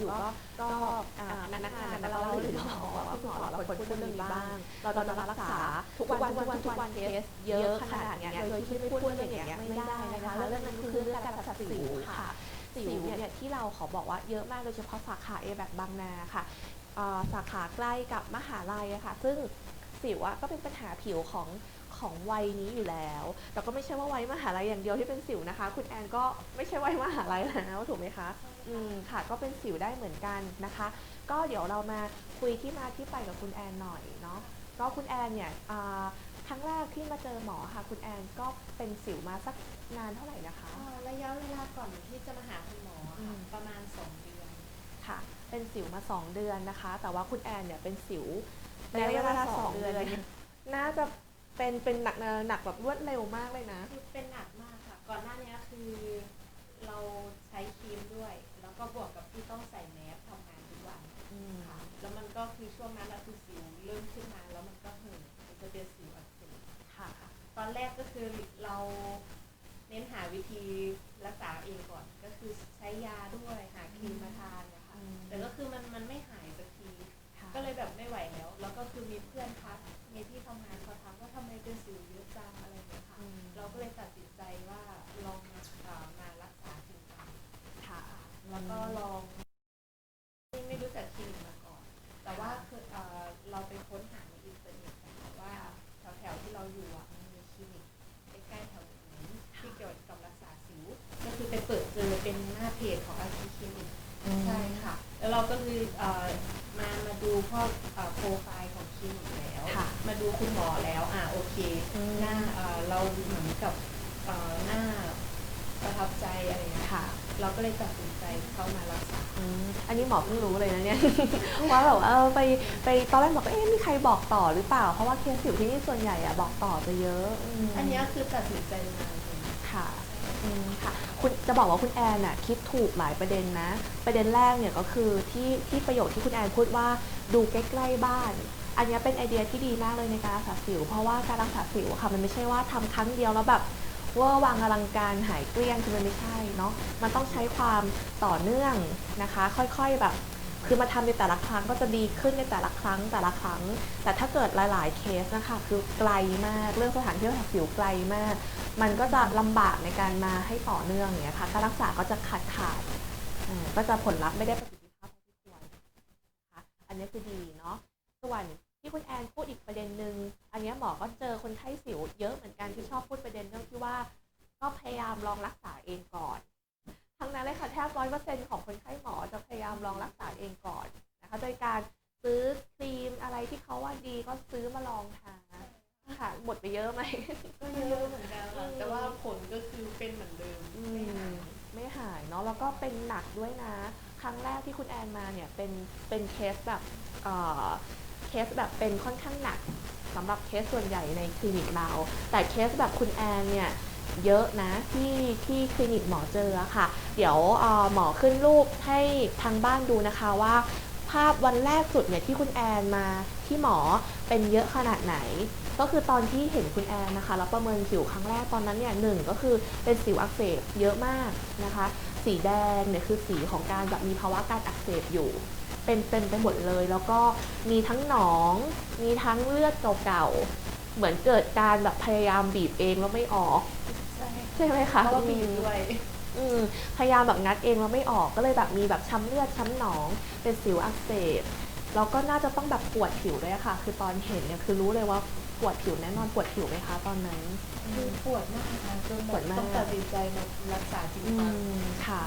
อยู่ก็ก็อ่านักงานมาเล่าถึงหมอว่าคุณหมอเราควรพูดเรื่องนี้บ้าง เราจะมารักษาทุกวันทุกวันทุกวันเคสเยอะขนาดเนี้ยโดยที่ไม่พูดเรื่องอย่างเงี้ยไม่ได้นะคะเรื่องนั้นคือเรื่องการรักษาสิวค่ะสิวเนี่ยที่เราขอบอกว่าเยอะมากโดยเฉพาะสาขาเอแบบบางนาค่ะเอ่อสาขาใกล้กับมหาลัยอะค่ะ ซึ่งสิวอะก็เป็นปัญหาผิวของของวัยนี้อยู่แล้ว แต่ก็ไม่ใช่ว่าวัยมหาลัยอย่างเดียวที่เป็นสิวนะคะ คุณแอนก็ไม่ใช่วัยมหาลัยแล้วถูกไหมคะ อืมค่ะ ก็เป็นสิวได้เหมือนกันนะคะ ก็เดี๋ยวเรามาคุยที่มาที่ไปกับคุณแอนหน่อยเนาะก็คุณแอนเนี่ยอ่าครั้งแรกที่มาเจอหมอค่ะ คุณแอนก็เป็นสิวมาสักนานเท่าไหร่นะคะ อ่าระยะเวลาก่อนที่จะมาหาคุณหมออืค่ะม ประมาณ 2 เดือน ค่ะ เป็นสิวมา 2 เดือนนะคะ แต่ว่าคุณแอนเนี่ยเป็นสิวในระยะเวลาสองสองเดือนเนี่ยน่าจะเป็นเป็นหนักหนักแบบรวดเร็วมากเลยนะ คือเป็นหนักมากค่ะ ก่อนหน้านี้คือ เอ่อเราเหมือนกับเอ่อหน้าประทับใจอะไรอย่างเงี้ยค่ะ เราก็เลยตัดสินใจเข้ามารักษาอืมอันนี้หมอเพิ่งรู้เลยนะเนี่ย ว่าแบบเออไปไปตอนแรกบอกว่าเอ๊ะมีใครบอกต่อหรือเปล่า เพราะว่าเคสสิวที่นี่ส่วนใหญ่อะบอกต่อจะเยอะมอันเนี้ยคือตัดสินใจมาเลยค่ะอืมค่ะคุณจะบอกว่าคุณแอนน่ะคิดถูกหลายประเด็นนะ ประเด็นแรกเนี่ยก็คือที่ที่ประโยคที่คุณแอนพูดว่า ดูใกล้ๆบ้าน อันนี้เป็นไอเดียที่ดีมากเลยในการรักษาสิว เพราะว่าการรักษาสิวค่ะมันไม่ใช่ว่าทำครั้งเดียวแล้วแบบเว่าวังอลังการหายเกลี้ยงคือมันไม่ใช่เนาะมันต้องใช้ความต่อเนื่องนะคะ ค่อยๆแบบ คือมาทำในแต่ละครั้งก็จะดีขึ้นในแต่ละครั้งแต่ละครั้ง แต่ถ้าเกิดหลายๆเคสนะคะคือไกลมากเรื่องสถานที่รักษาสิวไกลมาก มันก็จะลำบากในการมาให้ต่อเนื่องเงี้ยค่ะการรักษาก็จะขาดขาดก็จะผลลัพธ์ไม่ได้ประสิทธิภาพเท่าที่ควร นะคะอันนี้คือดีเนาะส่วนที่คุณแอนพูดอีกประเด็นหนึ่งอันเนี้ยหมอก็เจอคนไข้สิวเยอะเหมือนกันที่ชอบพูดประเด็นเรื่องที่ว่า ก็พยายามลองรักษาเองก่อนทั้งนั้นเลยค่ะแทบร้อยเปอร์เซ็นของคนไข้หมอจะพยายามลองรักษาเองก่อนนะคะโดยการซื้อครีมอะไรที่เขาว่าดีก็ซื้อมาลองทาค่ะหมดไปเยอะไหมก็เยอะเหมือนกันค่ะแต่ว่าผลก็คือเป็นเหมือนเดิมอืไม่หามยไม่หายเนาะแล้วก็เป็นหนักด้วยนะ ครั้งแรกที่คุณแอนมาเนี่ยเป็นเป็นเคสแบบเอ่อเคสแบบเป็นค่อนข้างหนักสำหรับเคสส่วนใหญ่ในคลินิกเราแต่เคสแบบคุณแอนเนี่ยเยอะนะที่ที่คลินิกหมอเจอค่ะ เดี๋ยวหมอขึ้นรูปให้ทางบ้านดูนะคะว่า ภาพวันแรกสุดเนี่ยที่คุณแอนมาที่หมอ เป็นเยอะขนาดไหน ก็คือตอนที่เห็นคุณแอนนะคะแล้วประเมินสิวครั้งแรกตอนนั้นเนี่ยหนึ่งก็คือเป็นสิวอักเสบเยอะมากนะคะ สีแดงเนี่ยคือสีของการแบบมีภาวะการอักเสบอยู่เป็นเต็มไปหมดเลย แล้วก็มีทั้งหนอง มีทั้งเลือดเก่าๆเหมือนเกิดการแบบพยายามบีบเองแล้วไม่ออกใช่ใช่ไหมคะเพราะว่าบีบด้วยอืมพยายามแบบงัดเองแล้วไม่ออกก็เลยแบบมีแบบช้ำเลือดช้ำหนอง เป็นสิวอักเสบ แล้วก็น่าจะต้องแบบปวดผิวด้วยอะค่ะ คือตอนเห็นเนี่ยคือรู้เลยว่าปวดผิวแน่นอนปวดผิวไหมคะตอนนั้น คือปวดมากค่ะจนปวดมาก ต้องตัดสินใจมารักษาจริงอืจังมค่ะ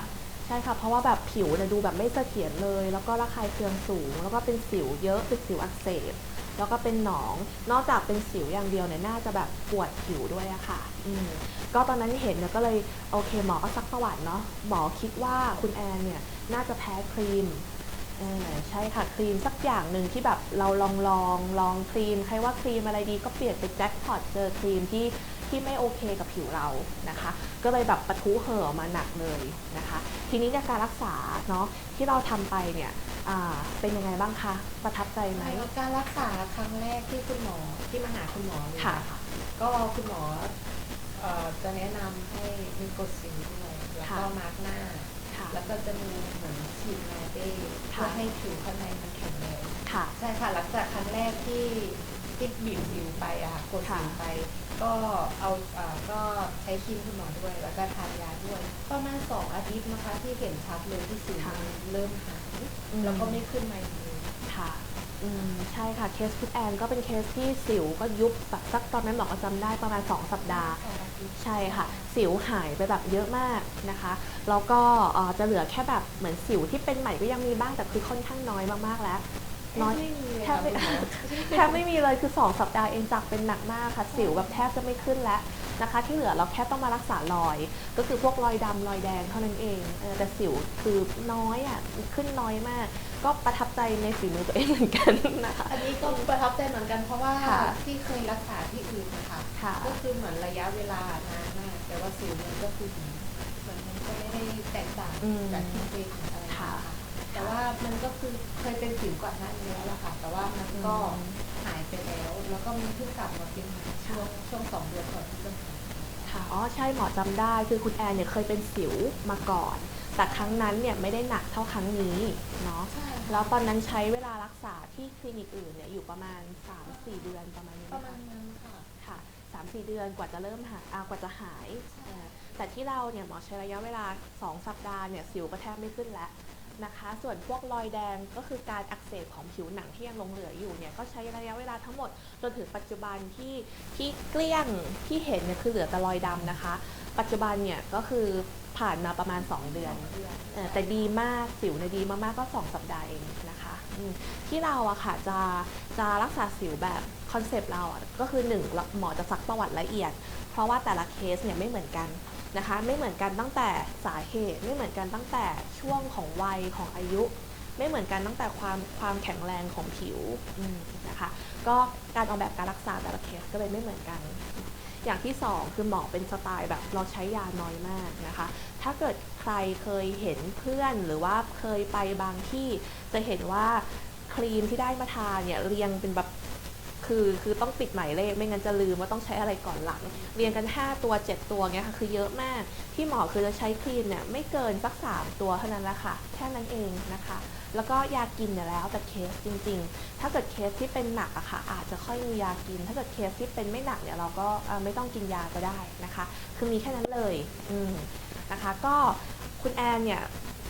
ใช่ค่ะ เพราะว่าแบบผิวเนี่ยดูแบบไม่เสถียรเลย แล้วก็ระคายเคืองสูง แล้วก็เป็นสิวเยอะเป็นสิวอักเสบ แล้วก็เป็นหนอง นอกจากเป็นสิวอย่างเดียวเนี่ยน่าจะแบบปวดผิวด้วยอะค่ะอืมก็ตอนนั้นเห็นเนี่ยก็เลยโอเคหมอก็ซักประวัติเนาะหมอคิดว่าคุณแอนเนี่ยน่าจะแพ้ครีมเออใช่ค่ะครีมสักอย่างหนึ่งที่แบบเราลองลองลองครีม ใครว่าครีมอะไรดีก็เปลี่ยนไปแจ็คพอตเจอครีมที่ที่ไม่โอเคกับผิวเรานะคะ ก็เลยแบบปะทุเห่อมาหนักเลยนะคะ ทีนี้ในการรักษาเนาะที่เราทำไปเนี่ยอ่าเป็นยังไงบ้างคะประทับใจไหมการรักษาครั้งแรกที่คุณหมอที่มาหาคุณหมอเลยค่ะนก็คุณหมอเอ่อจะแนะนำให้มีกรดสิวด้วยแล้วก็มาร์กหน้าค่ะ แล้วก็จะมีเหมือนฉีดมาเต้เพื่ค่ะอให้ผิวข้างในมันแข็งแรงค่ะ ใช่ค่ะ หลังจากครั้งแรกที่ที่บีบสิวไปอะค่ะกดสิวค่ะไป ก็เอาอ่าก็ใช้ครีมคุณหมอด้วย แล้วก็ทานยาด้วยประมาณสองอาทิตย์นะคะที่เห็นชัดเลยที่สิวมันเริ่มหายแล้วก็ไม่ขึ้นมาอีกเลยค่ะ อืมใช่ค่ะ เคสคุณแอนก็เป็นเคสที่สิวก็ยุบแบบสักตอนนั้นหมอก็จำได้ประมาณ 2 สัปดาห์สองอาทิตย์ใช่ค่ะ สิวหายไปแบบเยอะมากนะคะ แล้วก็เอ่อจะเหลือแค่แบบเหมือนสิวที่เป็นใหม่ก็ยังมีบ้างแต่คือค่อนข้างน้อยมากๆแล้ว น้อยไม่มีเลยแทบค่ะไม่คุณหมอแทบไม่มีเลยคือ 2 สัปดาห์เองจากเป็นหนักมากค่ะ สิวแบบแทบจะไม่ขึ้นแล้วนะคะ ที่เหลือเราแค่ต้องมารักษารอย ก็คือพวกรอยดำรอยแดงเท่านั้นเองเออแต่สิวคือน้อยอะขึ้นน้อยมาก ก็ประทับใจในฝีมือตัวเองเหมือนกันนะคะ อันนี้ก็ประทับใจเหมือนกันเพราะว่าค่ะที่เคยรักษาที่อื่นนะคะค่ะ ก็คือเหมือนระยะเวลานานมาก แต่ว่าสิวมันก็คือเหมือนมันก็ไม่ได้แตกต่างอืมจากที่เป็นอะไรอย่างเงี้ยค่ะค่ะ แต่ว่ามันก็คือเคยเป็นสิวก่อนหน้านี้แล้วล่ะค่ะ แต่ว่ามันก็อืมหายไปแล้ว แล้วก็มันเพิ่งกลับมาเป็นช่วงช่วงสองเดือนก่อนที่จะหาย ค่ะ อ๋อ ใช่หมอจำได้ คือคุณแอนเนี่ยเคยเป็นสิวมาก่อน แต่ครั้งนั้นเนี่ยไม่ได้หนักเท่าครั้งนี้เนาะใช่แล้วตอนนั้นใช้เวลารักษาที่คลินิกอื่นเนี่ยอยู่ประมาณ 3-4 เดือนประมาณนี้ประไหมาณคะนั้นค่ะค่ะ3-4เดือนกว่าจะเริ่มหายอ่ากว่าจะหายใช่เออแต่ที่เราเนี่ยหมอใช้ระยะเวลา 2 สัปดาห์เนี่ยสิวก็แทบไม่ขึ้นแล้วนะคะ ส่วนพวกรอยแดงก็คือการอักเสบของผิวหนังที่ยังหลงเหลืออยู่เนี่ยก็ใช้ระยะเวลาทั้งหมดจนถึงปัจจุบันที่ที่เกลี้ยงที่เห็นเนี่ยคือเหลือแต่รอยดำนะคะ ปัจจุบันเนี่ยก็คือผ่านมาประมาณ 2 เดือนเดือนเอ่อแต่ดีมากสิวเนี่ยดีมากๆก็ 2 สัปดาห์เองนะคะอืมที่เราอะค่ะจะจะรักษาสิวแบบคอนเซปต์เราอะก็คือ1เราหมอจะซักประวัติละเอียด เพราะว่าแต่ละเคสเนี่ยไม่เหมือนกันนะคะ ไม่เหมือนกันตั้งแต่สาเหตุ ไม่เหมือนกันตั้งแต่ช่วงของวัยของอายุ ไม่เหมือนกันตั้งแต่ความความแข็งแรงของผิวอืมนะคะ ก็การออกแบบการรักษาแต่ละเคสก็เลยไม่เหมือนกัน อย่างที่สองคือหมอเป็นสไตล์แบบเราใช้ยาน้อยมากนะคะ ถ้าเกิดใครเคยเห็นเพื่อนหรือว่าเคยไปบางที่จะเห็นว่าครีมที่ได้มาทาเนี่ยเรียงเป็นแบบ คือคือต้องปิดหมายเลขไม่งั้นจะลืมว่าต้องใช้อะไรก่อนหลัง เรียงกัน 5 ตัว 7 ตัวเงี้ยค่ะคือเยอะมากที่หมอคือจะใช้ครีมเนี่ยไม่เกินสัก 3 ตัวเท่านั้นแหละค่ะแค่นั้นเองนะคะ แล้วก็ยากินเนี่ยแล้วแต่เคสจริง ๆ ถ้าเกิดเคสที่เป็นหนักอะค่ะอาจจะค่อยมียากิน ถ้าเกิดเคสที่เป็นไม่หนักเนี่ยเราก็ไม่ต้องกินยาก็ได้นะคะ คือมีแค่นั้นเลยอืมนะคะก็คุณแอนเนี่ย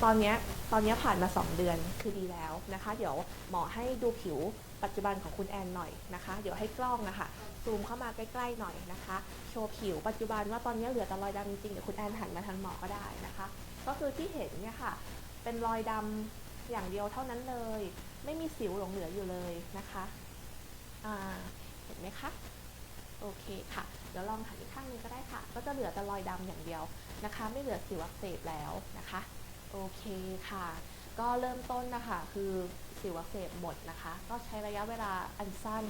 ตอนนี้ตอนนี้ผ่านมา 2 เดือนคือดีแล้วนะคะ เดี๋ยวหมอให้ดูผิว ปัจจุบันของคุณแอนหน่อยนะคะ เดี๋ยวให้กล้องนะคะซูมเข้ามาใกล้ๆหน่อยนะคะ โชว์ผิวปัจจุบันว่าตอนนี้เหลือแต่รอยดำจริงๆเดี๋ยวคุณแอนหันมาทางหมอก็ได้นะคะ ก็คือที่เห็นเนี่ยค่ะ เป็นรอยดำอย่างเดียวเท่านั้นเลย ไม่มีสิวหลงเหลืออยู่เลยนะคะอ่าเห็นไหมคะโอเคค่ะ เดี๋ยวลองหันอีกข้างนึงก็ได้ค่ะ ก็จะเหลือแต่รอยดำอย่างเดียวนะคะ ไม่เหลือสิวอักเสบแล้วนะคะ โอเคค่ะ ก็เริ่มต้นนะคะ คือ สิวอักเสบหมดนะคะ ก็ใช้ระยะเวลาอันสั้น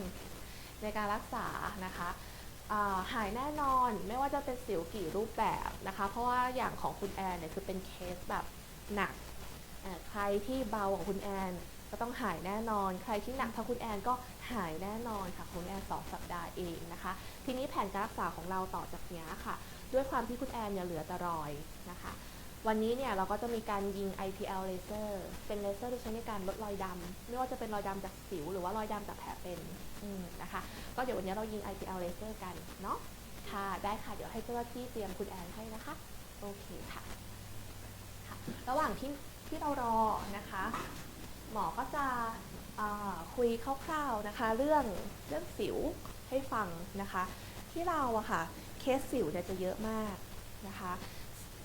ในการรักษานะคะาหายแน่นอนไม่ว่าจะเป็นสิวกี่รูปแบบนะคะ เพราะว่าอย่างของคุณแอนเนี่ยคือเป็นเคสแบบหนักใครที่เบากว่าคุณแอนก็ต้องหายแน่นอน ใครที่หนักเท่าคุณแอนก็หายแน่นอนค่ะคุณแอนสองสัปดาห์เองนะคะ ทีนี้แผนการรักษาของเราต่อจากนี้ค่ะ ด้วยความที่คุณแอนเนี่ยเหลือแต่รอยนะคะ วันนี้เนี่ยเราก็จะมีการยิง IPL เลเซอร์ เป็นเลเซอร์ที่ใช้ในการลดรอยดำไม่ว่าจะเป็นรอยดำจากสิว หรือว่ารอยดำจากแผลเป็นนะคะ ก็เดี๋ยววันนี้เรายิง IPL เลเซอร์กันเนาะ ค่ะ ได้ค่ะ เดี๋ยวให้เจ้าหน้าที่เตรียมคุณแอนให้นะคะ โอเคค่ะค่ะ ระหว่างที่ที่เรารอนะคะ หมอก็จะคุยคร่าวๆนะคะ เรื่องเรื่องสิวให้ฟังนะคะ ที่เราอะค่ะ เคสสิวเนี่ยจะเยอะมากนะคะ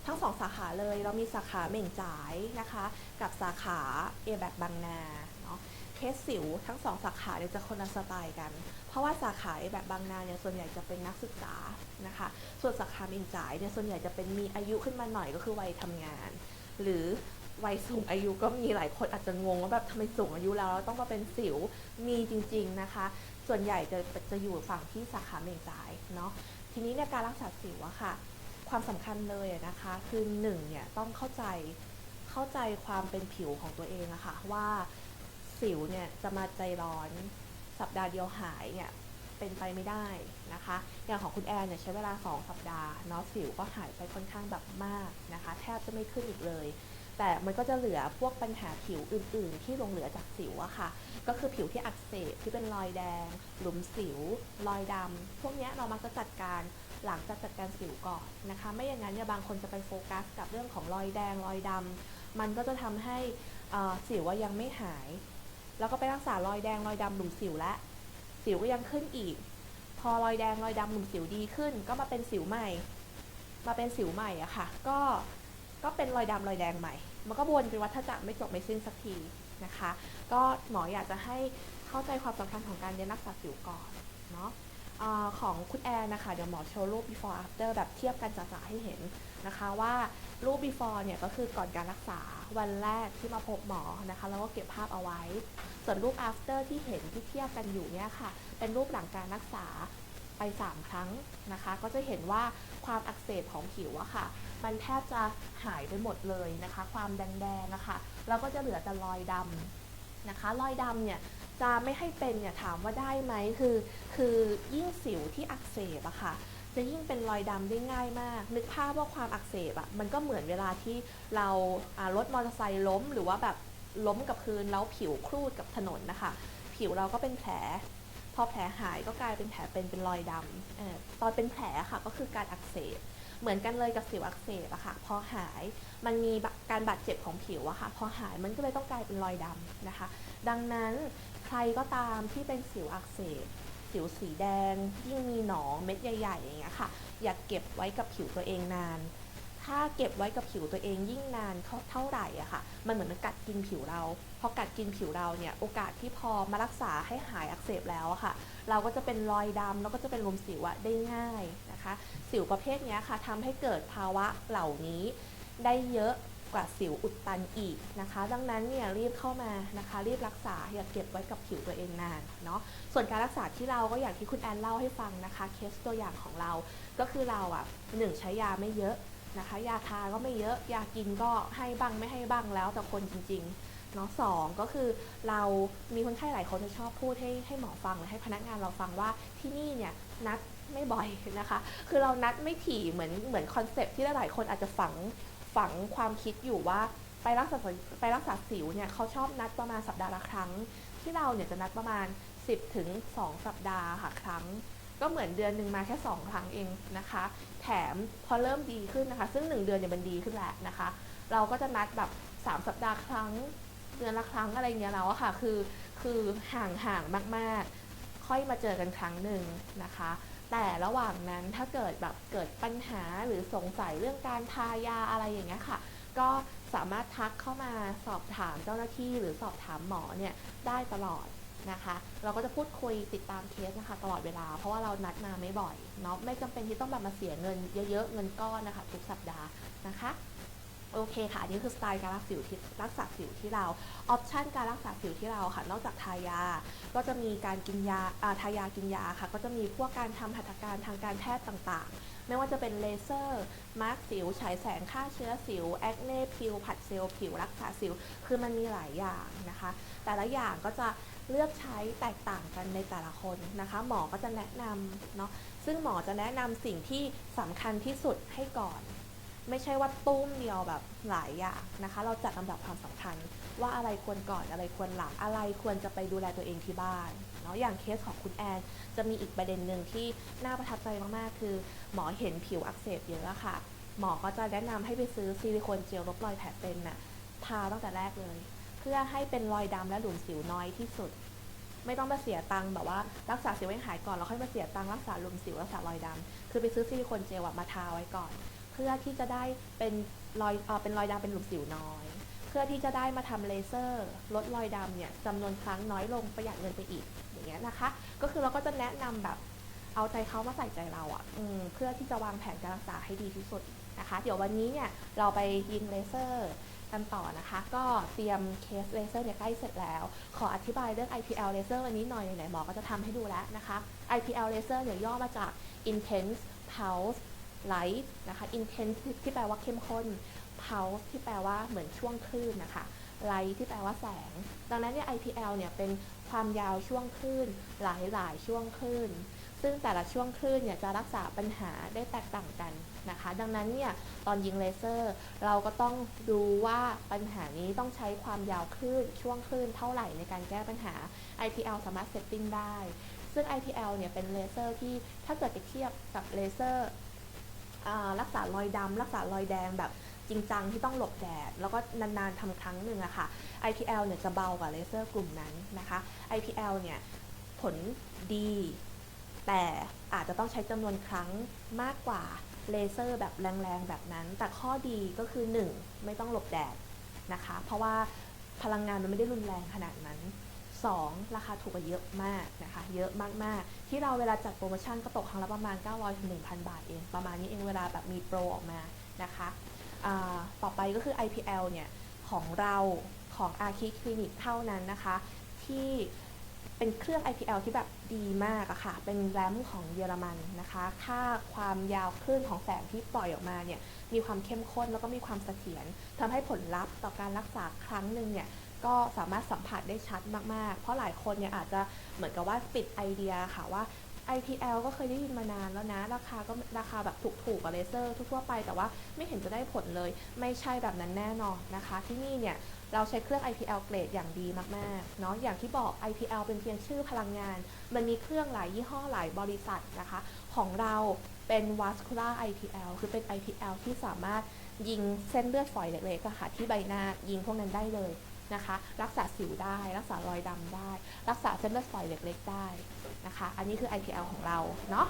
ทั้งสองสาขาเลย เรามีสาขาเหม่งจ่ายนะคะ กับสาขาเอแบกบางนาเนาะเคสสิวทั้งสองสาขาเนี่ยจะคนละสไตล์กัน เพราะว่าสาขาเอแบกบางนาเนี่ยส่วนใหญ่จะเป็นนักศึกษานะคะ ส่วนสาขาเหม่งจ่ายเนี่ยส่วนใหญ่จะเป็นมีอายุขึ้นมาหน่อยก็คือวัยทำงาน หรือวัยสูงอายุก็มีหลายคนอาจจะงงว่าแบบทำไมสูงอายุแล้วเราต้องมาเป็นสิวมีจริง ๆนะคะ ส่วนใหญ่จะจะอยู่ฝั่งที่สาขาเมงจ่ายเนาะทีนี้เนี่ยการรักษาสิวอะค่ะ ความสำคัญเลยนะคะ คือหนึ่งเนี่ยต้องเข้าใจเข้าใจความเป็นผิวของตัวเองอะค่ะว่าสิวเนี่ยจะมาใจร้อนสัปดาห์เดียวหายเนี่ยเป็นไปไม่ได้นะคะ อย่างของคุณแอนเนี่ยใช้เวลา 2 สัปดาห์เนาะสิวก็หายไปค่อนข้างแบบมากนะคะ แทบจะไม่ขึ้นอีกเลย แต่มันก็จะเหลือพวกปัญหาผิวอื่น ๆ ที่ลงเหลือจากสิวอะค่ะ ก็คือผิวที่อักเสบที่เป็นรอยแดง หลุมสิว รอยดำ พวกเนี้ยเรามักจะจัดการหลังจากจัดการสิวก่อนนะคะ ไม่อย่างนั้นเนี่ยบางคนจะไปโฟกัสกับเรื่องของรอยแดง รอยดำ มันก็จะทำให้สิวว่ายังไม่หาย แล้วก็ไปรักษารอยแดงรอยดำหลุมสิวและ สิวก็ยังขึ้นอีก พอรอยแดงรอยดำหลุมสิวดีขึ้น ก็มาเป็นสิวใหม่ มาเป็นสิวใหม่อะค่ะ ก็ ก็เป็นรอยดำรอยแดงใหม่ มันก็วนเป็นวัฏจักรไม่จบไม่สิ้นสักทีนะคะ ก็หมออยากจะให้เข้าใจความสำคัญของการเรียนรักษาสิวก่อนเนาะอของคุณแอนนะคะ เดี๋ยวหมอโชว์รูป before after แบบเทียบกันจ๋าๆให้เห็นนะคะว่ารูป before เนี่ยก็คือก่อนการรักษาวันแรกที่มาพบหมอนะคะแล้วก็เก็บภาพเอาไว้ ส่วนรูป after ที่เห็นที่เทียบกันอยู่เนี่ยค่ะ เป็นรูปหลังการรักษาไป 3 ครั้งนะคะ ก็จะเห็นว่าความอักเสบของผิวอะค่ะ มันแทบจะหายไปหมดเลยนะคะ ความแดงๆอะคะแล้วก็จะเหลือแต่รอยดำนะคะ รอยดำเนี่ยจะไม่ให้เป็นเนี่ยถามว่าได้ไหมคือ คือยิ่งสิวที่อักเสบอะค่ะจะยิ่งเป็นรอยดำได้ง่ายมาก นึกภาพว่าความอักเสบอะมันก็เหมือนเวลาที่เราอ่ารถมอเตอร์ไซค์ล้ม หรือว่าแบบล้มกับพื้นแล้วผิวครูดกับถนนนะคะ ผิวเราก็เป็นแผล พอแผลหายก็กลายเป็นแผลเป็นเป็นรอยดำเออตอนเป็นแผลค่ะก็คือการอักเสบ เหมือนกันเลยกับสิวอักเสบอะค่ะพอหายมันมีการบาดเจ็บของผิวอะค่ะพอหายมันก็เลยต้องกลายเป็นรอยดำนะคะ ดังนั้นใครก็ตามที่เป็นสิวอักเสบ สิวสีแดง ยิ่งมีหนองเม็ดใหญ่ๆอย่างเงี้ยค่ะ อย่าเก็บไว้กับผิวตัวเองนาน ถ้าเก็บไว้กับผิวตัวเองยิ่งนานเท่าเท่าไหร่อะค่ะ มันเหมือนมันกัดกินผิวเรา พอกัดกินผิวเราเนี่ยโอกาสที่พอมารักษาให้หายอักเสบแล้วอะค่ะ เราก็จะเป็นรอยดำแล้วก็จะเป็นลมสิวอะได้ง่ายนะคะ สิวประเภทนี้ค่ะทำให้เกิดภาวะเหล่านี้ได้เยอะกว่าสิวอุดตันอีกนะคะ ดังนั้นเนี่ยรีบเข้ามานะคะ รีบรักษาอย่าเก็บไว้กับผิวตัวเองนานเนาะส่วนการรักษาที่เราก็อย่างที่คุณแอนเล่าให้ฟังนะคะ เคสตัวอย่างของเรา ก็คือเราอะหนึ่งใช้ยาไม่เยอะนะคะ ยาทาก็ไม่เยอะ ยากินก็ให้บ้างไม่ให้บ้างแล้วแต่คนจริง ๆ เนาะสองก็คือเรามีคนไข้หลายคนจะชอบพูดให้ให้หมอฟังหรือให้พนักงานเราฟังว่าที่นี่เนี่ยนัดไม่บ่อยนะคะ คือเรานัดไม่ถี่เหมือนเหมือนคอนเซปที่หลายๆคนอาจจะฝังฝังความคิดอยู่ว่าไปรักษาไปรักษาสิวเนี่ยเขาชอบนัดประมาณสัปดาห์ละครั้ง ที่เราเนี่ยจะนัดประมาณ 10ถึง2 สัปดาห์ค่ะครั้ง ก็เหมือนเดือนหนึ่งมาแค่ 2 ครั้งเองนะคะ แถมพอเริ่มดีขึ้นนะคะ ซึ่ง 1 เดือนเนี่ยมันดีขึ้นแหล้วนะคะ เราก็จะนัดแบบ 3 สัปดาห์ครั้ง เดือนละครั้งอะไรเงี้ยแล้วอะค่ะ คือคือห่างห่างมากๆ ค่อยมาเจอกันครั้งหนึ่งนะคะ แต่ระหว่างนั้นถ้าเกิดแบบเกิดปัญหาหรือสงสัยเรื่องการทายาอะไรอย่างเงี้ยค่ะ ก็สามารถทักเข้ามาสอบถามเจ้าหน้าที่หรือสอบถามหมอเนี่ยได้ตลอดนะคะ เราก็จะพูดคุยติดตามเคสนะคะตลอดเวลา เพราะว่าเรานัดมาไม่บ่อยเนาะไม่จำเป็นที่ต้องแบบมาเสียเงินเยอะๆเงินก้อนนะคะ ทุกสัปดาห์นะคะ โอเคค่ะอันนี้คือสไตล์การรักสิวที่รักษาสิวที่เราออปชันการรักษาสิวที่เราค่ะ นอกจากทายา ก็จะมีการกินยาอ่าทายากินยาค่ะ ก็จะมีพวกการทำหัตถการทางการแพทย์ต่างๆ ไม่ว่าจะเป็นเลเซอร์มาร์กสิวฉายแสงฆ่าเชื้อสิวแอคเน่พิวผัดเซลล์ผิวรักษาสิว คือมันมีหลายอย่างนะคะ แต่ละอย่างก็จะเลือกใช้แตกต่างกันในแต่ละคนนะคะ หมอก็จะแนะนำเนาะซึ่งหมอจะแนะนำสิ่งที่สำคัญที่สุดให้ก่อน ไม่ใช่ว่าตุ้มเดียวแบบหลายอย่างนะคะ เราจัดลำดับความสำคัญว่าอะไรควรก่อนอะไรควรหลังอะไรควรจะไปดูแลตัวเองที่บ้านเนาะอย่างเคสของคุณแอนจะมีอีกประเด็นหนึ่งที่น่าประทับใจมากๆ คือ หมอเห็นผิวอักเสบเยอะค่ะ หมอก็จะแนะนำให้ไปซื้อซิลิโคนเจลลบรอยแผลเป็นน่ะทาตั้งแต่แรกเลย เพื่อให้เป็นรอยดำและหลุมสิวน้อยที่สุด ไม่ต้องมาเสียตังค์แบบว่ารักษาสิวให้หายก่อนแล้วค่อยมาเสียตังค์รักษาหลุมสิวรักษารอยดำคือไปซื้อซิลิโคนเจลมาทาไว้ก่อน เพื่อที่จะได้เป็นรอยเออเป็นรอยดำเป็นหลุมสิวน้อย เพื่อที่จะได้มาทำเลเซอร์ลดรอยดำเนี่ยจำนวนครั้งน้อยลงประหยัดเงินไปอีกอย่างเงี้ยนะคะ ก็คือเราก็จะแนะนำแบบเอาใจเขามาใส่ใจเราอะ่ะอืมเพื่อที่จะวางแผนการรักษาให้ดีที่สุดนะคะ เดี๋ยววันนี้เนี่ยเราไปยิงเลเซอร์กันต่อนะคะ ก็เตรียมเคสเลเซอร์เนี่ยใกล้เสร็จแล้ว ขออธิบายเรื่อง IPL เลเซอร์วันนี้หน่อยไหนหมอก็จะทำให้ดูแล้วนะคะ IPL เลเซอร์เนี่ยย่อมาจาก Intense pulse light นะคะ intense ที่แปลว่าเข้มข้น pulse ที่แปลว่าเหมือนช่วงคลื่นนะคะ light ที่แปลว่าแสง ดังนั้นเนี่ย IPL เนี่ยเป็นความยาวช่วงคลื่น หลายๆช่วงคลื่น ซึ่งแต่ละช่วงคลื่นเนี่ยจะรักษาปัญหาได้แตกต่างกันนะคะ ดังนั้นเนี่ยตอนยิงเลเซอร์ เราก็ต้องดูว่าปัญหานี้ต้องใช้ความยาวคลื่น ช่วงคลื่นเท่าไหร่ในการแก้ปัญหา IPL สามารถเซตติ้งได้ซึ่ง IPL เนี่ยเป็นเลเซอร์ที่ถ้าเกิดไปเทียบกับเลเซอร์ รักษารอยดำรักษารอยแดงแบบจริงจังที่ต้องหลบแดด แล้วก็นานๆทำครั้งหนึ่งอะค่ะ IPL เนี่ยจะเบากว่าเลเซอร์กลุ่มนั้นนะคะ IPL เนี่ยผลดี แต่อาจจะต้องใช้จำนวนครั้งมากกว่าเลเซอร์แบบแรงๆ แบบนั้น แต่ข้อดีก็คือ 1 ไม่ต้องหลบแดดนะคะ เพราะว่าพลังงานมันไม่ได้รุนแรงขนาดนั้น 2 ราคาถูกกว่าเยอะมากนะคะ เยอะมากๆ ที่เราเวลาจัดโปรโมชั่นก็ตกครั้งละประมาณ 900ถึง1,000 บาทเอง ประมาณนี้เองเวลาแบบมีโปรออกมานะคะต่อไปก็คือ IPL เนี่ย ของเราของ a r k i Clinic เท่านั้นนะคะ ที่เป็นเครื่อง IPL ที่แบบดีมากอะค่ะ เป็นแรมของเยอรมันนะคะ ค่าความยาวคลื่นของแสงที่ปล่อยออกมาเนี่ย มีความเข้มข้นแล้วก็มีความเสถียรทำให้ผลลัพธ์ต่อการรักษาครั้งหนึ่งเนี่ย ก็สามารถสัมผัสได้ชัดมาก ๆ เพราะหลายคนเนี่ยอาจจะเหมือนกับว่าปิดไอเดียค่ะว่า IPL ก็เคยได้ยินมานานแล้วนะ ราคาก็ราคาแบบถูกๆกว่าเลเซอร์ทั่วไป แต่ว่าไม่เห็นจะได้ผลเลย ไม่ใช่แบบนั้นแน่นอนนะคะ ที่นี่เนี่ยเราใช้เครื่อง IPL เกรดอย่างดีมากๆ เนาะอย่างที่บอก IPL เป็นเพียงชื่อพลังงาน มันมีเครื่องหลายยี่ห้อหลายบริษัทนะคะ ของเราเป็น vascular IPL คือเป็น IPL ที่สามารถยิงเส้นเลือดฝอยเล็กๆค่ะที่ใบหน้ายิงพวกนั้นได้เลย นะคะ รักษาสิวได้ รักษารอยดำได้ รักษาเส้นเลือดฝอยเล็กๆได้นะคะ อันนี้คือ IPL ของเราเนาะ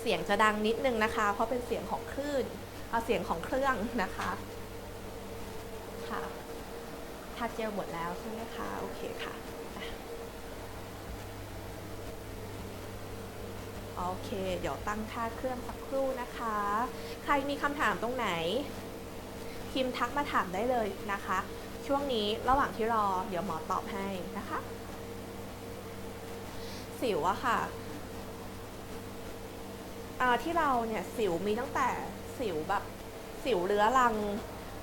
เสียงจะดังนิดนึงนะคะ เพราะเป็นเสียงของคลื่นเอาเสียงของเครื่องนะคะค่ะทาเจลหมดแล้วใช่ไหมคะโอเคค่ะอะโอเค เดี๋ยวตั้งค่าเครื่องสักครู่นะคะ ใครมีคำถามตรงไหนพิมพ์ทักมาถามได้เลยนะคะ ช่วงนี้ระหว่างที่รอ เดี๋ยวหมอตอบให้นะคะ สิวอะค่ะที่เราเนี่ยสิวมีตั้งแต่สิวแบบสิวเรื้อรัง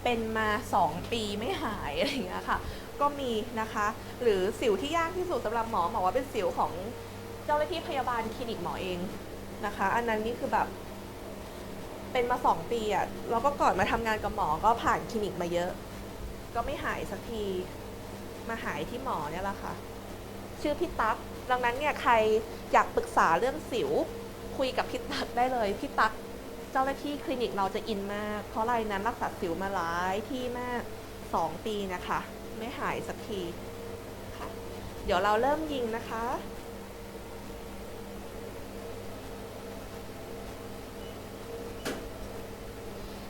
เป็นมา 2 ปีไม่หายอะไรอย่างเงี้ยค่ะ ก็มีนะคะ หรือสิวที่ยากที่สุดสำหรับหมอหมอว่าเป็นสิวของเจ้าหน้าที่พยาบาลคลินิกหมอเองนะคะ อันนั้นนี่คือแบบเป็นมา 2 ปีอะแล้วก็ก่อนมาทำงานกับหมอก็ผ่านคลินิกมาเยอะ ก็ไม่หายสักที มาหายที่หมอเนี่ยแหละค่ะ ชื่อพี่ตั๊ก ดังนั้นเนี่ยใครอยากปรึกษาเรื่องสิว คุยกับพี่ตั๊กได้เลย พี่ตั๊กเจ้าหน้าที่คลินิกเราจะอินมาก เพราะรายนั้นรักษาสิวมาหลายที่มาก 2 ปีนะคะ ไม่หายสักทีค่ะเดี๋ยวเราเริ่มยิงนะคะ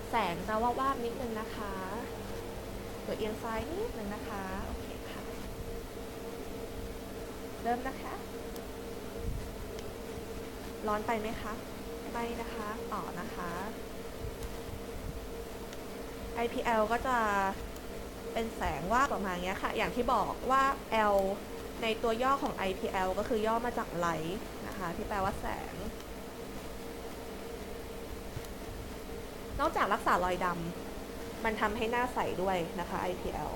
แสงจะว่าบๆนิดนึงนะคะ ตัวเอียงซ้ายนิดหนึ่งนะคะ โอเคค่ะ เริ่มนะคะ ร้อนไปไหมคะไม่นะคะ ต่อนะคะ IPL ก็จะเป็นแสงว่าประมาณนี้ค่ะ อย่างที่บอกว่า L ในตัวย่อของ IPL ก็คือย่อมาจากไลท์นะคะ ที่แปลว่าแสง นอกจากรักษารอยดำ มันทำให้หน้าใสด้วยนะคะ IPL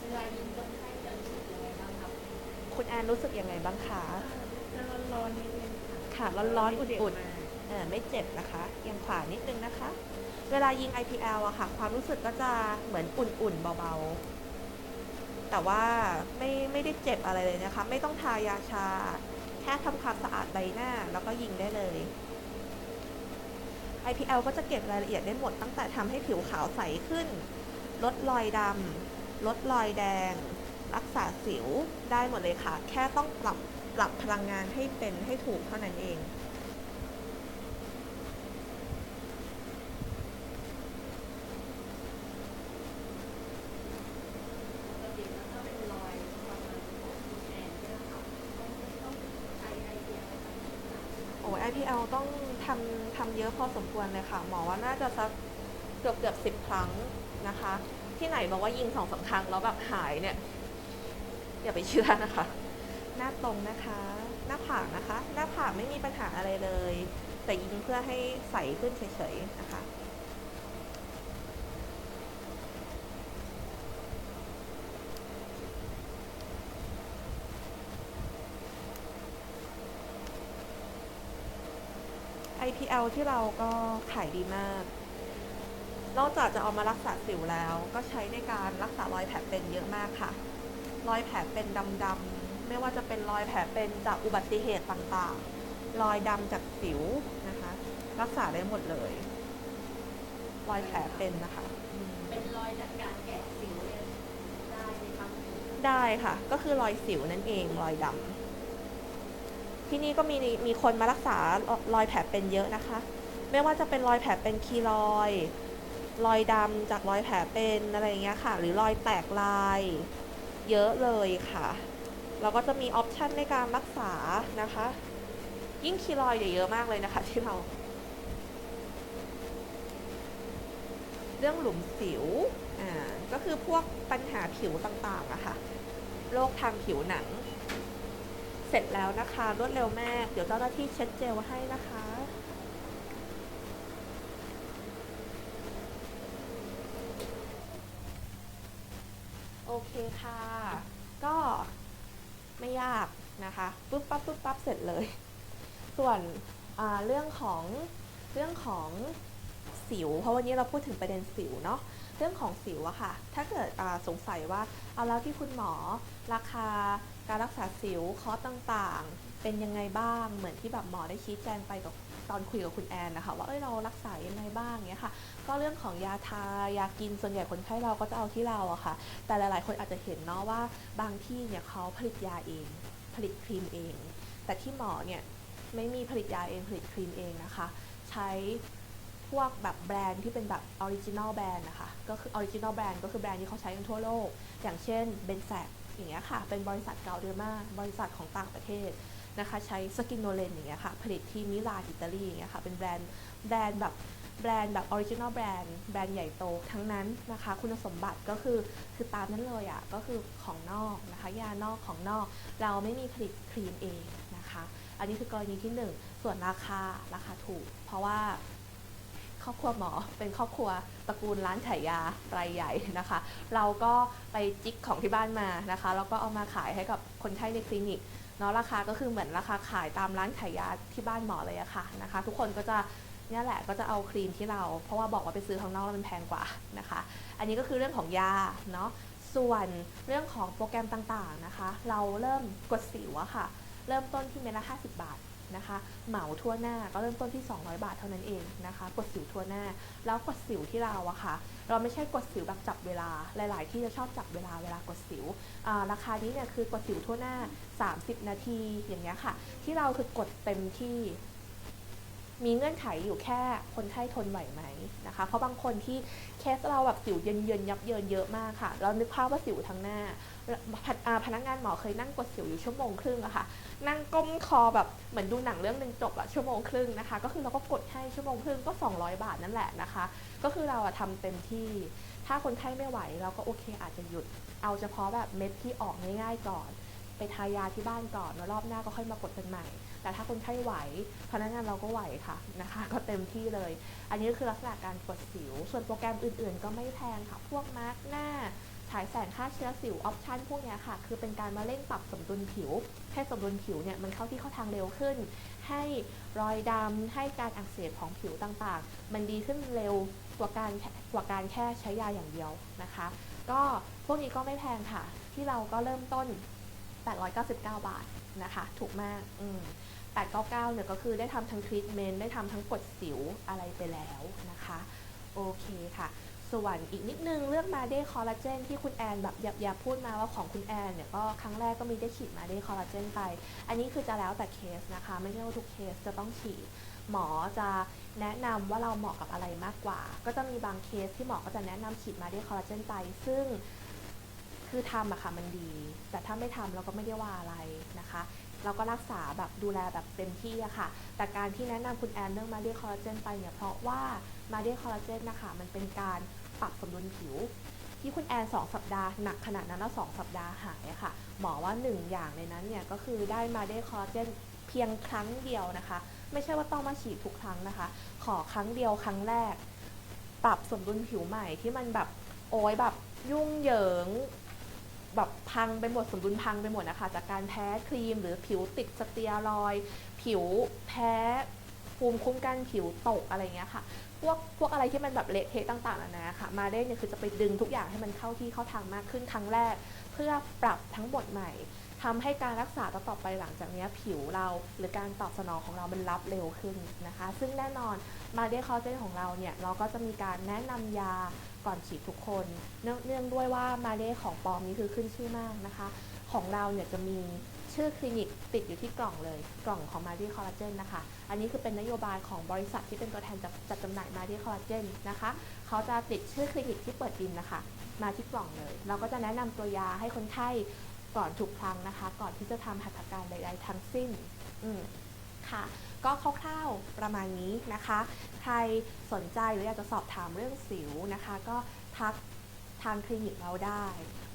เวลายิงคนไข้จะรู้สึกยังไงบ้างครับคุณแอนรู้สึกยังไงบ้างคะจะร้อนๆนิดนึงค่ะ ค่ะ ร้อนๆไม่เจ็บอุ่นมากๆเออไม่เจ็บนะคะเอียงขวานิดนึงนะคะ เวลายิง IPL อะค่ะ ความรู้สึกก็จะเหมือนอุ่นๆเบาๆ แต่ว่าไม่ไม่ได้เจ็บอะไรเลยนะคะ ไม่ต้องทายาชา แค่ทำความสะอาดใบหน้าแล้วก็ยิงได้เลย IPL ก็จะเก็บรายละเอียดได้หมดตั้งแต่ทำให้ผิวขาวใสขึ้น ลดรอยดำลดรอยแดง รักษาสิวได้หมดเลยค่ะ แค่ต้องปรับปรับพลังงานให้เป็นให้ถูกเท่านั้นเอง ปกติแล้วถ้าเป็นรอยประมาณของคุณแอนเนี่ยค่ะต้องต้องใช้ไอเดียในการทำ IPL ต้องทำทำเยอะพอสมควรเลยค่ะ หมอว่าน่าจะสักเกือบเกือบสิบครั้งนะคะ ที่ไหนบอกว่ายิงสองสามครั้งแล้วแบบหายเนี่ย อย่าไปเชื่อนะคะ หน้าตรงนะคะ หน้าผากนะคะ หน้าผากไม่มีปัญหาอะไรเลย แต่ยิงเพื่อให้ใสขึ้นเฉยๆนะคะ IPL ที่เราก็ขายดีมาก นอกจากจะเอามารักษาสิวแล้ว ก็ใช้ในการรักษารอยแผลเป็นเยอะมากค่ะ รอยแผลเป็นดำๆ ไม่ว่าจะเป็นรอยแผลเป็นจากอุบัติเหตุต่างๆ รอยดำจากสิวนะคะ รักษาได้หมดเลย รอยแผลเป็นนะคะอืมเป็นรอยจากการแกะสิวเนี่ยได้ไหมคะได้ค่ะ ก็คือรอยสิวนั่นเอง รอยดำ ที่นี่ก็มีมีคนมารักษารอยแผลเป็นเยอะนะคะ ไม่ว่าจะเป็นรอยแผลเป็นคีรอยรอยดำจากรอยแผลเป็นอะไรเงี้ยค่ะ หรือรอยแตกลาย เยอะเลยค่ะเราก็จะมีออปชันในการรักษานะคะ ยิ่งคีรอยเยเยอะมากเลยนะคะ ที่เรา เรื่องหลุมสิวอ่าก็คือพวกปัญหาผิวต่างๆอะค่ะโรคทางผิวหนัง เสร็จแล้วนะคะ รวดเร็วมาก เดี๋ยวเจ้าหน้าที่เช็ดเจลให้นะคะโอเคค่ะ ก็ไม่ยากนะคะปุ๊บปั๊บปุ๊บปั๊บเสร็จเลย ส่วนเรื่องของเรื่องของสิว เพราะวันนี้เราพูดถึงประเด็นสิวเนาะเรื่องของสิวอะค่ะ ถ้าเกิดสงสัยว่าเอาแล้วที่คุณหมอราคา การรักษาสิวคอสต่างๆ เป็นยังไงบ้างเหมือนที่แบบหมอได้ชี้แจงไปกับตอนคุยกับคุณแอนนะคะ ว่าเอ้ยเรารักษายังไงบ้างเงี้ยค่ะ ก็เรื่องของยาทายากินส่วนใหญ่คนไข้เราก็จะเอาที่เราอะค่ะ แต่หลายๆ คนอาจจะเห็นเนาะว่าบางที่เนี่ยเขาผลิตยาเอง ผลิตครีมเอง แต่ที่หมอเนี่ยไม่มีผลิตยาเองผลิตครีมเองนะคะ ใช้พวกแบบแบรนด์ที่เป็นแบบออริจินอลแบรนด์นะคะ ก็คือออริจินอลแบรนด์ก็คือแบรนด์ที่เขาใช้กันทั่วโลก อย่างเช่นเบนแซก อย่างเงี้ยค่ะ เป็นบริษัทเกาเดอร์มาบริษัทของต่างประเทศนะคะ ใช้สกินโนเลนอย่างเงี้ยค่ะ ผลิตที่มิลานอิตาลีอย่างเงี้ยค่ะ เป็นแบรนด์แบรนด์แบบแบรนด์แบบออริจินอลแบรนด์แบรนด์ใหญ่โตทั้งนั้นนะคะ คุณสมบัติก็คือคือตามนั้นเลยอะ่ะก็คือของนอกนะคะ ยานอกของนอก เราไม่มีผลิตครีมเองนะคะ อันนี้คือกรณีที่หนึ่งส่วนราคาราคาถูก เพราะว่า ครอบครัวหมอ เป็นครอบครัวตระกูลร้านขายยารายใหญ่นะคะ เราก็ไปจิกของที่บ้านมานะคะแล้วก็เอามาขายให้กับคนไข้ในคลินิกเนาะราคาก็คือเหมือนราคาขายตามร้านขายยาที่บ้านหมอเลยอะค่ะนะคะ ทุกคนก็จะนี่แหละก็จะเอาครีมที่เรา เพราะว่าบอกว่าไปซื้อข้างนอกแล้วมันแพงกว่านะคะ อันนี้ก็คือเรื่องของยาเนาะส่วนเรื่องของโปรแกรมต่างๆนะคะ เราเริ่มกดสิวอะค่ะ เริ่มต้นที่เม็ดละ50 บาท นะคะ เหมาทั่วหน้าก็เริ่มต้นที่ 200 บาทเท่านั้นเองนะคะ กดสิวทั่วหน้า แล้วกดสิวที่เราอะค่ะ เราไม่ใช่กดสิวแบบจับเวลา หลาย ๆ ที่จะชอบจับเวลาเวลากดสิว ราคานี้เนี่ยคือกดสิวทั่วหน้า 30 นาทีอย่างเงี้ยค่ะ ที่เราคือกดเต็มที่มีเงื่อนไขอยู่แค่คนไข้ทนไหวไหมนะคะ เพราะบางคนที่เคสเราแบบสิวเยินๆยับเยินเยอะมากค่ะ เรานึกภาพว่าสิวทั้งหน้า พนักงานหมอเคยนั่งกดสิวอยู่ชั่วโมงครึ่งอะค่ะ นั่งก้มคอแบบเหมือนดูหนังเรื่องหนึ่งจบอะชั่วโมงครึ่งนะคะ ก็คือเราก็กดให้ชั่วโมงครึ่งก็ 200 บาทนั่นแหละนะคะ ก็คือเราอะทำเต็มที่ ถ้าคนไข้ไม่ไหวเราก็โอเคอาจจะหยุด เอาเฉพาะแบบเม็ดที่ออกง่ายๆก่อน ไปทายาที่บ้านก่อนแล้วรอบหน้าก็ค่อยมากดกันใหม่ แต่ถ้าคนไข้ไหวพนักงานเราก็ไหวค่ะนะคะ ก็เต็มที่เลย อันนี้คือลักษณะการกดสิว ส่วนโปรแกรมอื่น ๆ ก็ไม่แพงค่ะ พวกมาร์กหน้า ฉายแสงฆ่าเชื้อสิวออปชันพวกนี้ค่ะ คือเป็นการมาเร่งปรับสมดุลผิว ให้สมดุลผิวเนี่ยมันเข้าที่เข้าทางเร็วขึ้น ให้รอยดำให้การอักเสบของผิวต่างๆ มันดีขึ้นเร็วกว่าการกว่าการแค่ใช้ยาอย่างเดียวนะคะ ก็พวกนี้ก็ไม่แพงค่ะ ที่เราก็เริ่มต้น 899 บาทนะคะ ถูกมากอืม899เนี่ยก็คือได้ทำทั้งทรีทเมนต์ได้ทำทั้งกดสิวอะไรไปแล้วนะคะ โอเคค่ะ ส่วนอีกนิดนึงเรื่องมาเดคอลลาเจนที่คุณแอนแบบอย่าพูดมาว่าของคุณแอนเนี่ยก็ครั้งแรกก็มีได้ฉีดมาเดคอลลาเจนไป อันนี้คือจะแล้วแต่เคสนะคะ ไม่ใช่ว่าทุกเคสจะต้องฉีดหมอจะแนะนำว่าเราเหมาะกับอะไรมากกว่า ก็จะมีบางเคสที่หมอก็จะแนะนำฉีดมาเดคอลลาเจนไป ซึ่งคือทำอะค่ะมันดี แต่ถ้าไม่ทำเราก็ไม่ได้ว่าอะไรนะคะแล้วก็รักษาแบบดูแลแบบเต็มที่อะค่ะ แต่การที่แนะนำคุณแอนเรื่องมาเดียคอลลาเจนไปเนี่ย เพราะว่ามาเดียคอลลาเจนนะคะ มันเป็นการ ปรับสมดุลผิว ที่คุณแอน2สัปดาห์หนักขนาดนั้นแล้ว2สัปดาห์หายค่ะ หมอว่า 1 อย่างในนั้นเนี่ยก็คือได้มาได้คอลลาเจนเพียงครั้งเดียวนะคะ ไม่ใช่ว่าต้องมาฉีดทุกครั้งนะคะ ขอครั้งเดียวครั้งแรก ปรับสมดุลผิวใหม่ที่มันแบบโอ้ยแบบยุ่งเหยิงแบบพังไปหมดสมดุลพังไปหมดนะคะ จากการแพ้ครีมหรือผิวติดสเตียรอยด์ผิวแพ้ภูมิคุ้มกันผิวตกอะไรเงี้ยค่ะ พวกพวกอะไรที่มันแบบเละเทะต่างๆนานาค่ะ มาได้เนี่ยคือจะไปดึงทุกอย่างให้มันเข้าที่เข้าทางมากขึ้นครั้งแรก เพื่อปรับทั้งหมดใหม่ทำให้การรักษาต่อไปหลังจากนี้ผิวเราหรือการตอบสนองของเรามันรับเร็วขึ้นนะคะ ซึ่งแน่นอนมาเด้คอเจนของเราเนี่ยเราก็จะมีการแนะนำยาก่อนฉีดทุกคนเนื่องด้วยว่ามาเด้ของปลอมนี้คือขึ้นชื่อมากนะคะ ของเราเนี่ยจะมี ชื่อคลินิกติดอยู่ที่กล่องเลย กล่องของมาดีคอลลาเจนนะคะ อันนี้คือเป็นนโยบายของบริษัทที่เป็นตัวแทนจัดจจำหน่ายมาดีคอลลาเจนนะคะ เขาจะติดชื่อคลินิกที่เปิดบินนะคะ มาที่กล่องเลย เราก็จะแนะนำตัวยาให้คนไข้ก่อนทุกครั้งนะคะ ก่อนที่จะทำหัตถการใดๆทั้งสิ้น อืค่ะก็คร่าวๆประมาณนี้นะคะ ใครสนใจหรืออยากจะสอบถามเรื่องสิวนะคะ ก็ทักทางคลินิกเราได้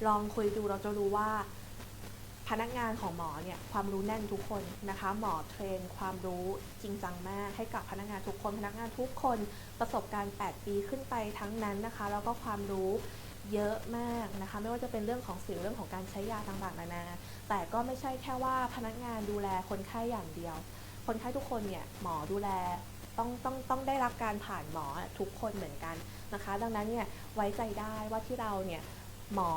ลองคุยดูเราจะรู้ว่า พนักงานของหมอเนี่ยความรู้แน่นทุกคนนะคะ หมอเทรน ความรู้จริงจังมากให้กับพนักงานทุกคนพนักงานทุกคนประสบการณ์ 8 ปีขึ้นไปทั้งนั้นนะคะ แล้วก็ความรู้เยอะมากนะคะ ไม่ว่าจะเป็นเรื่องของสิวเรื่องของการใช้ยาต่างๆนานาแต่ก็ไม่ใช่แค่ว่าพนักงานดูแลคนไข้อย่างเดียว คนไข้ทุกคนเนี่ยหมอดูแลต้องต้องต้องได้รับการผ่านหมอทุกคนเหมือนกันนะคะ ดังนั้นเนี่ยไว้ใจได้ว่าที่เราเนี่ยหมอ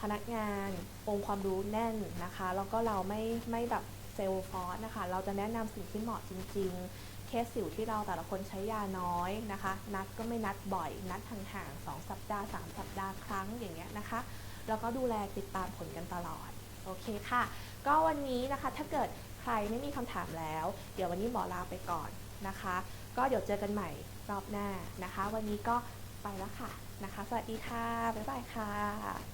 พนักงาน องค์ความรู้แน่นนะคะ แล้วก็เราไม่ไม่แบบเซลล์ฟอสนะคะ เราจะแนะนำสิ่งที่เหมาะจริง ๆ เคสสิวที่เราแต่ละคนใช้ยาน้อยนะคะ นัดก็ไม่นัดบ่อย นัดห่างๆ2สัปดาห์ 3 สัปดาห์ครั้งอย่างเงี้ยนะคะ แล้วก็ดูแลติดตามผลกันตลอด โอเคค่ะ ก็วันนี้นะคะถ้าเกิดใครไม่มีคำถามแล้ว เดี๋ยววันนี้หมอลาไปก่อนนะคะ ก็เดี๋ยวเจอกันใหม่รอบหน้านะคะ วันนี้ก็ไปแล้วค่ะนะคะ สวัสดีค่ะ บ๊ายบายค่ะ